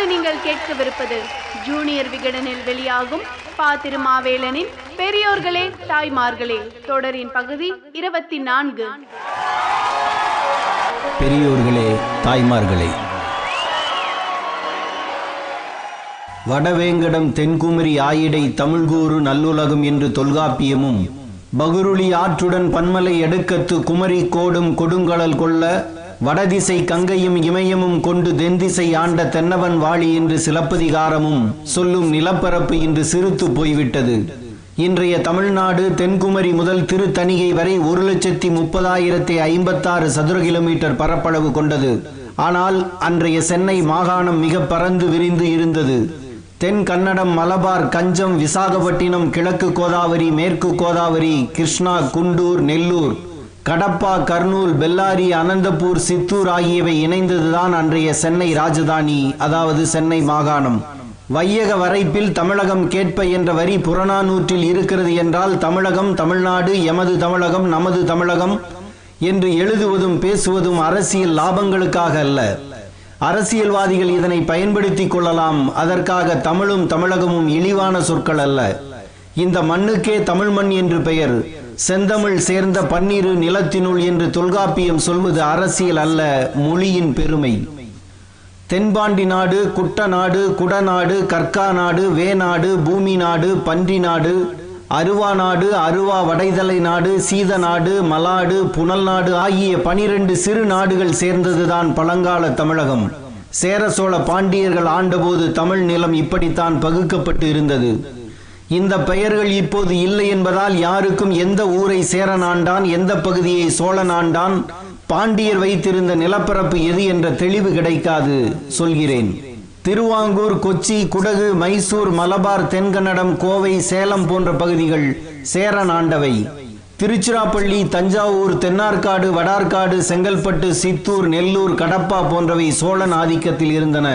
இப்போது நீங்கள் கேட்கவிருப்பது ஜூனியர் விகடனில் வெளியாகும் பா திருமாவேலனின் பெரியோர்களே தாய்மார்களே தொடரின் பகுதி இருபத்தி நான்கு. பெரியோர்களே தாய்மார்களே. வடவேங்கடம் தென்குமரி ஆயிடை தமிழ்கூறு நல்லுலகம் என்று தொல்காப்பியமும் பகுருளி ஆற்றுடன் பன்மலை எடுக்கத்து குமரி கோடும் கொடுங்கடல் கொள்ள வடதிசை கங்கையும் இமயமும் கொண்டு தென்திசை ஆண்ட தென்னவன் வாழி என்று சிலப்பதிகாரமும் சொல்லும் நிலப்பரப்பு இன்று சிறுத்து போய்விட்டது. இன்றைய தமிழ்நாடு தென்குமரி முதல் திருத்தணிகை வரை ஒரு லட்சத்தி முப்பதாயிரத்தி ஐம்பத்தாறு சதுர கிலோமீட்டர் பரப்பளவு கொண்டது. ஆனால் அன்றைய சென்னை மாகாணம் மிக பறந்து விரிந்து இருந்தது. தென் கன்னடம் மலபார் கஞ்சம் விசாகப்பட்டினம் கிழக்கு கோதாவரி மேற்கு கோதாவரி கிருஷ்ணா குண்டூர் நெல்லூர் கடப்பா கர்னூல் பெல்லாரி அனந்தபூர் சித்தூர் ஆகியவை இணைந்ததுதான் அன்றைய சென்னை ராஜதானி அதாவது சென்னை மாகாணம். வையக வரைப்பில் தமிழகம் கேட்ப என்ற வரி புறநானூற்றில் இருக்கிறது என்றால் தமிழகம் தமிழ்நாடு எமது தமிழகம் நமது தமிழகம் என்று எழுதுவதும் பேசுவதும் அரசியல் லாபங்களுக்காக அல்ல. அரசியல்வாதிகள் இதனை பயன்படுத்திக் கொள்ளலாம். அதற்காக தமிழும் தமிழகமும் இழிவான சொற்கள் அல்ல. இந்த மண்ணுக்கே தமிழ் மண் என்று பெயர். செந்தமிழ் சேர்ந்த பன்னிரு நிலத்தினுள் என்று தொல்காப்பியம் சொல்வது அரசியல் அல்ல மொழியின் பெருமை. தென்பாண்டி நாடு குட்ட நாடு குடநாடு கற்கா நாடு வேநாடு பூமி நாடு பன்றி நாடு அருவா நாடு அருவா வடைதலை நாடு சீத நாடு மலாடு புனல் நாடு ஆகிய பனிரெண்டு சிறு நாடுகள் சேர்ந்ததுதான் பழங்கால தமிழகம். சேர சோழ பாண்டியர்கள் ஆண்டபோது தமிழ் நிலம் இப்படித்தான் பகுக்கப்பட்டு இருந்தது. இந்த பெயர்கள் இப்போது இல்லை என்பதால் யாருக்கும் எந்த ஊரை சேரன் ஆண்டான் எந்த பகுதியை சோழன் ஆண்டான் பாண்டியர் வைத்திருந்த நிலப்பரப்பு எது என்ற தெளிவு கிடைக்காது சொல்கிறேன். திருவாங்கூர் கொச்சி குடகு மைசூர் மலபார் தென்கன்னடம் கோவை சேலம் போன்ற பகுதிகள் சேரன் ஆண்டவை திருச்சிராப்பள்ளி தஞ்சாவூர் தென்னார்காடு வடார்காடு செங்கல்பட்டு சித்தூர் நெல்லூர் கடப்பா போன்றவை சோழன் ஆதிக்கத்தில் இருந்தன.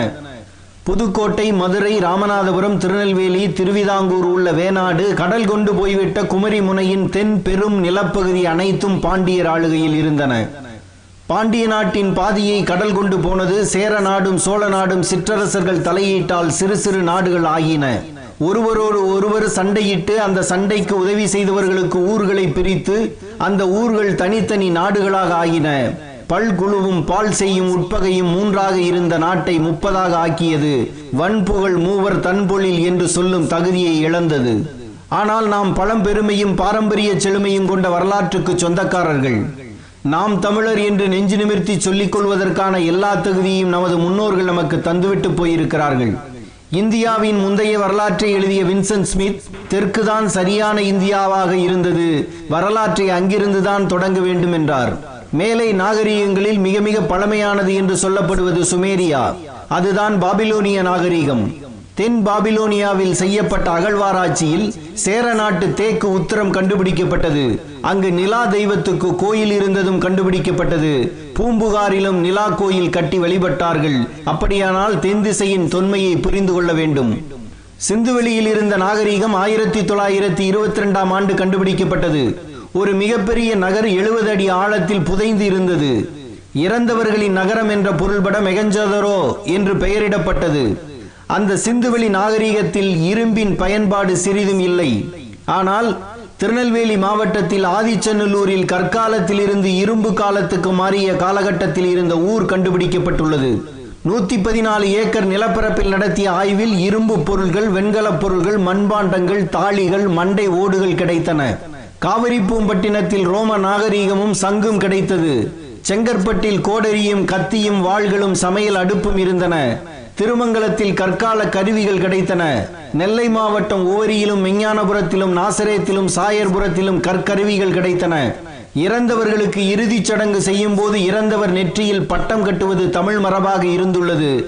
புதுக்கோட்டை மதுரை ராமநாதபுரம் திருநெல்வேலி திருவிதாங்கூர் உள்ள வேநாடு கடல் கொண்டு போய்விட்ட குமரி முனையின் தென் பெரும் நிலப்பகுதி அனைத்தும் பாண்டியர் ஆளுகையில் இருந்தன. பாண்டிய நாட்டின் பாதியை கடல் கொண்டு போனது சேர நாடும் சோழ நாடும் சிற்றரசர்கள் தலையீட்டால் சிறு சிறு நாடுகள் ஆகின. ஒருவரோடு ஒருவர் சண்டையிட்டு அந்த சண்டைக்கு உதவி செய்தவர்களுக்கு ஊர்களை பிரித்து அந்த ஊர்கள் தனித்தனி நாடுகளாக ஆகின. பல்குழுவும் பால் செய்யும் உட்பகையும் மூன்றாக இருந்த நாட்டை முப்பதாக ஆக்கியது. வன்புகழ் மூவர் தன்பொழில் என்று சொல்லும் தகுதியை இழந்தது. ஆனால் நாம் பழம்பெருமையும் பாரம்பரிய செழுமையும் கொண்ட வரலாற்றுக்கு சொந்தக்காரர்கள். நாம் தமிழர் என்று நெஞ்சு நிமிர்த்தி சொல்லிக் கொள்வதற்கான எல்லா தகுதியும் நமது முன்னோர்கள் நமக்கு தந்துவிட்டு போயிருக்கிறார்கள். இந்தியாவின் முந்தைய வரலாற்றை எழுதிய வின்சென்ட் ஸ்மித் தெற்குதான் சரியான இந்தியாவாக இருந்தது. வரலாற்றை அங்கிருந்துதான் தொடங்க வேண்டும் என்றார். மேலை நாகரிகங்களில் மிக மிக பழமையானது என்று சொல்லப்படுவது சுமேரியா. அதுதான் பாபிலோனிய நாகரிகம். தென் பாபிலோனியாவில் செய்யப்பட்ட அகழ்வாராய்ச்சியில் சேர நாட்டு தேக்கு உத்தரம் கண்டுபிடிக்கப்பட்டது. அங்கு நிலா தெய்வத்துக்கு கோயில் இருந்ததும் கண்டுபிடிக்கப்பட்டது. பூம்புகாரிலும் நிலா கோயில் கட்டி வழிபட்டார்கள். அப்படியானால் தென் திசையின் தொன்மையை புரிந்து கொள்ள வேண்டும். சிந்துவெளியில் இருந்த நாகரிகம் ஆயிரத்தி தொள்ளாயிரத்தி இருபத்தி ரெண்டாம் ஆண்டு கண்டுபிடிக்கப்பட்டது. ஒரு மிகப்பெரிய நகர் எழுபது அடி ஆழத்தில் புதைந்து இருந்தது இறந்தவர்களின் நகரம் என்ற பொருள்பட மெகஞ்சதரோ என்று பெயரிடப்பட்டது. அந்த சிந்துவெளி நாகரிகத்தில் இரும்பின் பயன்பாடு சிறிதும் இல்லை. ஆனால் திருநெல்வேலி மாவட்டத்தில் ஆதிச்சநல்லூரில் கற்காலத்தில் இருந்து இரும்பு காலத்துக்கு மாறிய காலகட்டத்தில் இருந்த ஊர் கண்டுபிடிக்கப்பட்டுள்ளது. நூத்தி பதினாலு ஏக்கர் நிலப்பரப்பில் நடத்திய ஆய்வில் இரும்பு பொருள்கள் வெண்கலப் பொருள்கள் மண்பாண்டங்கள் தாளிகள் மண்டை ஓடுகள் கிடைத்தன. காவிரிப்பூம்பட்டினத்தில் ரோம நாகரீகமும் சங்கும் கிடைத்தது. செங்கற்பட்டில் கோடரியும் கத்தியும் வாள்களும் சமையல் அடுப்பும் இருந்தன. திருமங்கலத்தில் கற்கால கருவிகள் கிடைத்தன. நெல்லை மாவட்டம் ஓவரியிலும் விஞ்ஞானபுரத்திலும் நாசரேத்திலும் சாயர்புரத்திலும் கற்கருவிகள் கிடைத்தன. இறந்தவர்களுக்கு இறுதிச் சடங்கு செய்யும் போது இறந்தவர் நெற்றியில் பட்டம் கட்டுவது தமிழ் மரபாக இருந்துள்ளது.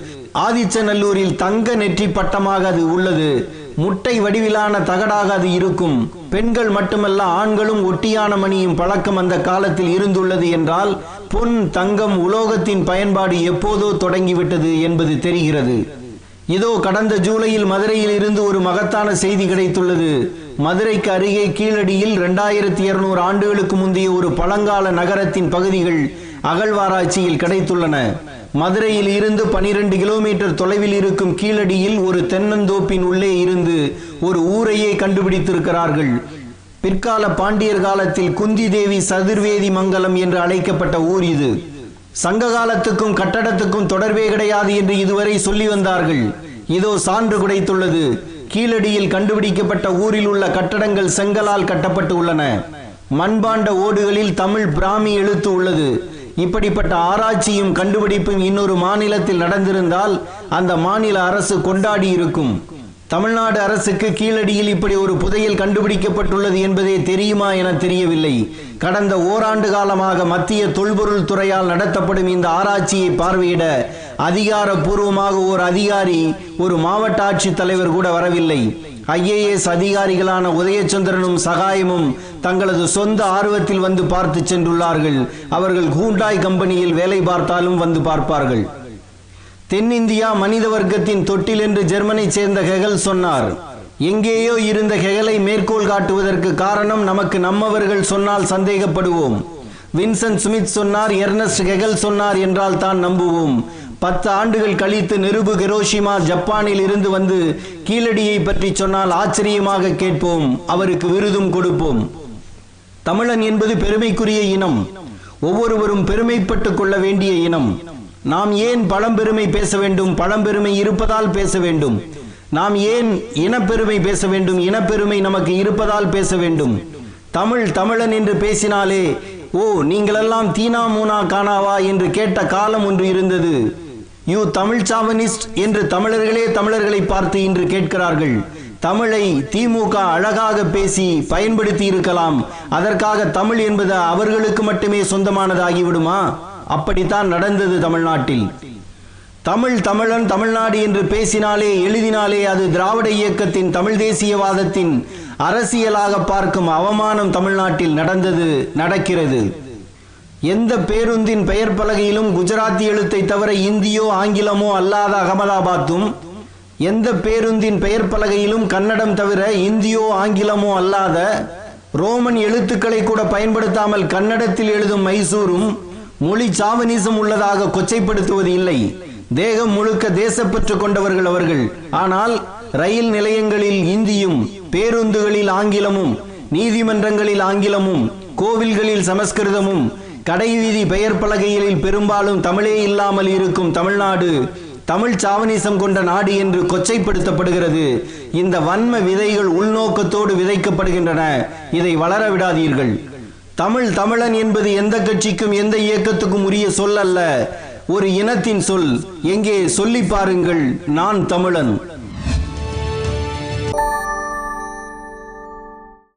ஆதிச்சநல்லூரில் தங்க நெற்றி பட்டமாக அது உள்ளது. முட்டை வடிவிலான தகடாக அது இருக்கும். பெண்கள் மட்டுமல்ல ஆண்களும் ஒட்டியான மணியும் பழக்கம் அந்த காலத்தில் இருந்துள்ளது என்றால் பொன் தங்கம் உலோகத்தின் பயன்பாடு எப்போதோ தொடங்கிவிட்டது என்பது தெரிகிறது. இதோ கடந்த ஜூலையில் மதுரையில் இருந்து ஒரு மகத்தான செய்தி கிடைத்துள்ளது. மதுரைக்கு அருகே கீழடியில் இரண்டாயிரத்தி இருநூறு ஆண்டுகளுக்கு முந்தைய ஒரு பழங்கால நகரத்தின் பகுதிகள் அகழ்வாராய்ச்சியில் கிடைத்துள்ளன. மதுரையில் இருந்து பனிரெண்டு கிலோமீட்டர் தொலைவில் இருக்கும் கீழடியில் ஒரு தென்னந்தோப்பின் உள்ளே இருந்து ஒரு ஊரையே கண்டுபிடித்திருக்கிறார்கள். பிற்கால பாண்டியர் காலத்தில் குந்தி தேவி சதுர்வேதி மங்கலம் என்று அழைக்கப்பட்ட ஊர் இது. சங்க காலத்துக்கும் கட்டடத்துக்கும் தொடர்பே கிடையாது என்று இதுவரை சொல்லி வந்தார்கள். இதோ சான்று கிடைத்துள்ளது. கீழடியில் கண்டுபிடிக்கப்பட்ட ஊரில் உள்ள கட்டடங்கள் செங்கலால் கட்டப்பட்டு உள்ளன. மண்பாண்ட ஓடுகளில் தமிழ் பிராமி எழுத்து உள்ளது. இப்படிப்பட்ட ஆராய்ச்சியும் கண்டுபிடிப்பும் இன்னொரு மாநிலத்தில் நடந்திருந்தால் அந்த மாநில அரசு கொண்டாடி இருக்கும். தமிழ்நாடு அரசுக்கு கீழடியில் இப்படி ஒரு புதையல் கண்டுபிடிக்கப்பட்டுள்ளது என்பதே தெரியுமா என தெரியவில்லை. கடந்த ஓராண்டு காலமாக மத்திய தொல்பொருள் துறையால் நடத்தப்படும் இந்த ஆராய்ச்சியை பார்வையிட அதிகாரப்பூர்வமாக ஒரு அதிகாரி ஒரு மாவட்ட ஆட்சித் தலைவர் கூட வரவில்லை. ஐஏஎஸ் அதிகாரிகளான உதயச்சந்திரனும் சகாயமும் தங்களது சொந்த ஆர்வத்தில் வந்து பார்த்து சென்றுள்ளார்கள். அவர்கள் ஹூண்டாய் கம்பெனியில் வேலை பார்த்தாலும் வந்து பார்ப்பார்கள். தென்னிந்தியா மனித வர்க்கத்தின் தொட்டில் என்று ஜெர்மனை சேர்ந்த ஹெகல் சொன்னார். எங்கேயோ இருந்த ஹெகலை மேற்கோள் காட்டுவதற்கு காரணம் நமக்கு நம்மவர்கள் சொன்னால் சந்தேகப்படுவோம். வின்சென்ட் சுமித் சொன்னார் எர்னஸ்ட் ஹெகல் சொன்னார் என்றால் தான் நம்புவோம். பத்து ஆண்டுகள் கழித்து நிருபு கெரோஷிமா ஜப்பானில் இருந்து வந்து கீழடியை பற்றி சொன்னால் ஆச்சரியமாக கேட்போம். அவருக்கு விருதும் கொடுப்போம். தமிழன் என்பது பெருமைக்குரிய இனம். ஒவ்வொருவரும் பெருமைப்பட்டுக் கொள்ள வேண்டிய இனம். நாம் ஏன் பழம்பெருமை பேச வேண்டும்? பழம்பெருமை இருப்பதால் பேச வேண்டும். நாம் ஏன் இனப்பெருமை பேச வேண்டும்? இனப்பெருமை நமக்கு இருப்பதால் பேச வேண்டும். தமிழ் தமிழன் என்று பேசினாலே ஓ நீங்களெல்லாம் தீனா மூனா காணாவா என்று கேட்ட காலம் ஒன்று இருந்தது. யூ தமிழ் சாவனிஸ்ட் என்று தமிழர்களே தமிழர்களை பார்த்து இன்று கேட்கிறார்கள். தமிழை திமுக அழகாக பேசி பயன்படுத்தி இருக்கலாம். அதற்காக தமிழ் என்பது அவர்களுக்கு மட்டுமே சொந்தமானதாகிவிடுமா? அப்படித்தான் நடந்தது தமிழ்நாட்டில். தமிழ் தமிழன் தமிழ்நாடு என்று பேசினாலே எழுதினாலே அது திராவிட இயக்கத்தின் தமிழ் தேசியவாதத்தின் அரசியலாக பார்க்கும் அவமானம் தமிழ்நாட்டில் நடந்தது நடக்கிறது. எந்த பேருந்தின் பெயர் பலகையிலும் குஜராத்தி எழுத்தை தவிர இந்தியோ ஆங்கிலமோ அல்லாத அகமதாபாத்தும் எந்த பேருந்தின் பெயர் பலகையிலும் கன்னடம் தவிர இந்தியோ ஆங்கிலமோ அல்லாத ரோமன் எழுத்துக்களை கூட பயன்படுத்தாமல் கன்னடத்தில் எழுதும் மைசூரும் மொழி சாவனீசம் உள்ளதாக கொச்சைப்படுத்துவது இல்லை. தேகம் முழுக்க தேசப்பற்று கொண்டவர்கள் அவர்கள். ஆனால் ரயில் நிலையங்களில் இந்தியும் பேருந்துகளில் ஆங்கிலமும் நீதிமன்றங்களில் ஆங்கிலமும் கோவில்களில் சமஸ்கிருதமும் கடைவீதி பெயர் பலகைகளில் பெரும்பாலும் தமிழே இல்லாமல் இருக்கும் தமிழ்நாடு தமிழ் சாவனீசம் கொண்ட நாடு என்று கொச்சைப்படுத்தப்படுகிறது. இந்த வன்ம விதைகள் உள்நோக்கத்தோடு விதைக்கப்படுகின்றன. இதை வளர விடாதீர்கள். தமிழ் தமிழன் என்பது எந்த கட்சிக்கும் எந்த இயக்கத்துக்கும் உரிய சொல் அல்ல. ஒரு இனத்தின் சொல். எங்கே சொல்லி பாருங்கள் நான் தமிழன்.